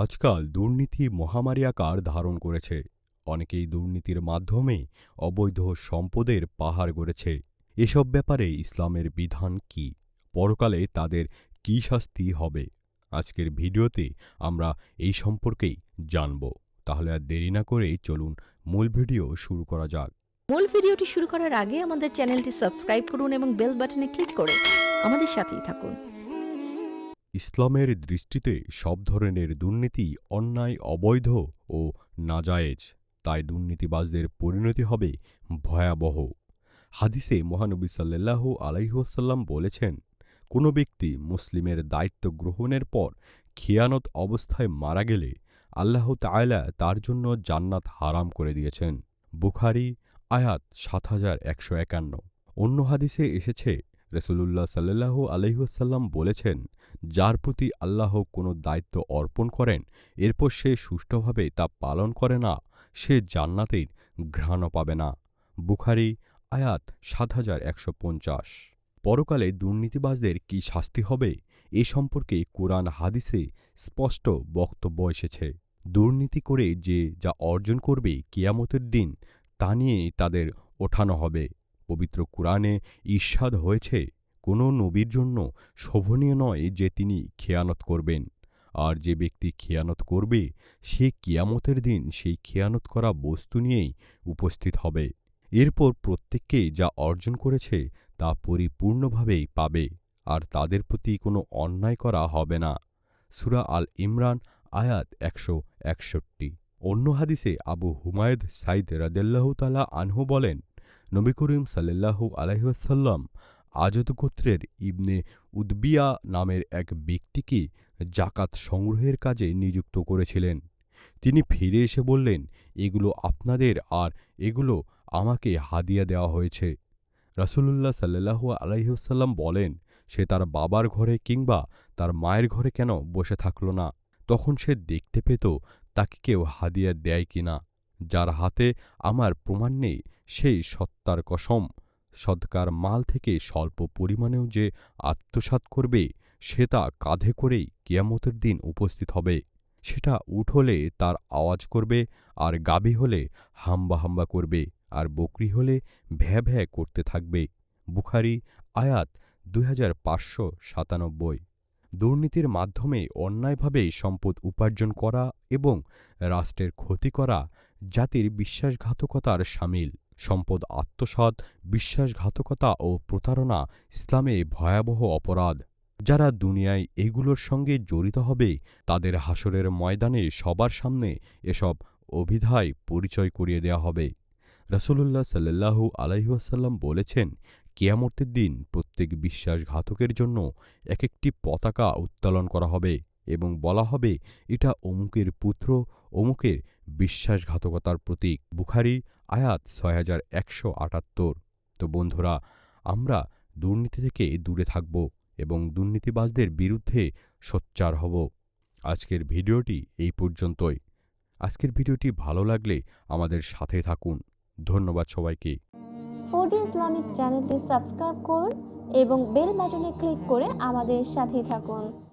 আজকাল দুর্নীতি মহামারী আকার ধারণ করেছে। অনেকেই দুর্নীতির মাধ্যমে অবৈধ সম্পদের পাহাড় গড়েছে। এসব ব্যাপারে ইসলামের বিধান কি? পরকালে তাদের কী শাস্তি হবে? আজকের ভিডিওতে আমরা এই সম্পর্কেই জানব। তাহলে আর দেরি না করেই চলুন মূল ভিডিও শুরু করা যাক। মূল ভিডিওটি শুরু করার আগে আমাদের চ্যানেলটি সাবস্ক্রাইব করুন এবং বেল বাটনে ক্লিক করে আমাদের সাথেই থাকুন। ইসলামের দৃষ্টিতে সব ধরনের দুর্নীতি অন্যায়, অবৈধ ও নাজায়েজ। তাই দুর্নীতিবাজদের পরিণতি হবে ভয়াবহ। হাদিসে মহানবী সাল্লাল্লাহু আলাইহাল্লাম বলেছেন, কোনো ব্যক্তি মুসলিমের দায়িত্ব গ্রহণের পর খিয়ানত অবস্থায় মারা গেলে আল্লাহ তাআলা তার জন্য জান্নাত হারাম করে দিয়েছেন। বুখারি, আয়াত সাত হাজার একশো একান্ন। অন্য হাদিসে এসেছে, রসুলুল্লাহ সাল্লাল্লাহু আলহিহাল্লাম বলেছেন যার প্রতি আল্লাহ কোনো দায়িত্ব অর্পণ করেন, এরপর সে সুষ্ঠুভাবে তা পালন করে না, সে জান্নাতের ঘ্রাণও পাবে না। বুখারি, আয়াত সাত হাজার একশো পঞ্চাশ। পরকালে দুর্নীতিবাজদের কি শাস্তি হবে? এ সম্পর্কে কোরআন হাদিসে স্পষ্ট বক্তব্য এসেছে। দুর্নীতি করে যে যা অর্জন করবে কিয়ামতের দিন, তা নিয়েই তাদের ওঠানো হবে। পবিত্র কোরআনে ঈর্ষাদ হয়েছে। কোনো নবীর জন্য শোভনীয় নয় যে তিনি খেয়ানত করবেন। আর যে ব্যক্তি খেয়ানত করবে, সে কিয়ামতের দিন সেই খেয়ানত করা বস্তু নিয়েই উপস্থিত হবে। এরপর প্রত্যেককে যা অর্জন করেছে তা পরিপূর্ণভাবেই পাবে, আর তাদের প্রতি কোনো অন্যায় করা হবে না। সুরা আল ইমরান, আয়াত একশো একষট্টি। অন্য হাদিসে আবু হুমায়দ সাইদ রাদেল্লাহ তালা আনহু বলেন, নবী করিম সাল্লাল্লাহু আলহিহাসাল্লাম আজদ গোত্রের ইবনে উদবিয়া নামের এক ব্যক্তিকে জাকাত সংগ্রহের কাজে নিযুক্ত করেছিলেন। তিনি ফিরে এসে বললেন, এগুলো আপনাদের আর এগুলো আমাকে হাদিয়া দেওয়া হয়েছে। রাসূলুল্লাহ সাল্লাল্লাহু আলাইসাল্লাম বলেন, সে তার বাবার ঘরে কিংবা তার মায়ের ঘরে কেন বসে থাকল না? তখন সে দেখতে পেত, তাকে কেউ হাদিয়া দেয় কিনা যার হাতে আমার প্রমাণ নেই, সেই সত্তার কসম। সদকার মাল থেকে স্বল্প পরিমাণেও যে আত্মসাৎ করবে, সে তা কাঁধে করেই কিয়ামতের দিন উপস্থিত হবে। সেটা উঠ হলে তার আওয়াজ করবে আর গাভী হলে হাম্বা হাম্বা করবে আর বকরি হলে ভ্যা ভ্যা করতে থাকবে। বুখারি আয়াত দুই হাজার পাঁচশো সাতানব্বই। দুর্নীতির মাধ্যমে অন্যায়ভাবে সম্পদ উপার্জন করা এবং রাষ্ট্রের ক্ষতি করা জাতির বিশ্বাসঘাতকতার সামিল। সম্পদ আত্মসাৎ, বিশ্বাসঘাতকতা ও প্রতারণা ইসলামে ভয়াবহ অপরাধ। যারা দুনিয়ায় এগুলোর সঙ্গে জড়িত হবে, তাদের হাসরের ময়দানে সবার সামনে এসব অভিধায় পরিচয় করিয়ে দেওয়া হবে। রসুল্লাহ সাল্লাল্লাহু আলাইহাসাল্লাম বলেছেন, কেয়ামতের দিন প্রত্যেক বিশ্বাসঘাতকের জন্য এক একটি পতাকা উত্তোলন করা হবে এবং বলা হবে, এটা অমুকের পুত্র, অমুকের বিশ্বাসঘাতকতার প্রতীক বুখারি, আয়াত ছয় হাজার একশো আটাত্তর। তো বন্ধুরা, আমরা দুর্নীতি থেকে দূরে থাকব এবং দুর্নীতিবাজদের বিরুদ্ধে সোচ্চার হব। আজকের ভিডিওটি এই পর্যন্তই। আজকের ভিডিওটি ভালো লাগলে আমাদের সাথে থাকুন। ধন্যবাদ সবাইকে। ফোরডি ইসলামিক চ্যানেলটি সাবস্ক্রাইব করুন এবং বেল বাটনে ক্লিক করে আমাদের সাথে থাকুন।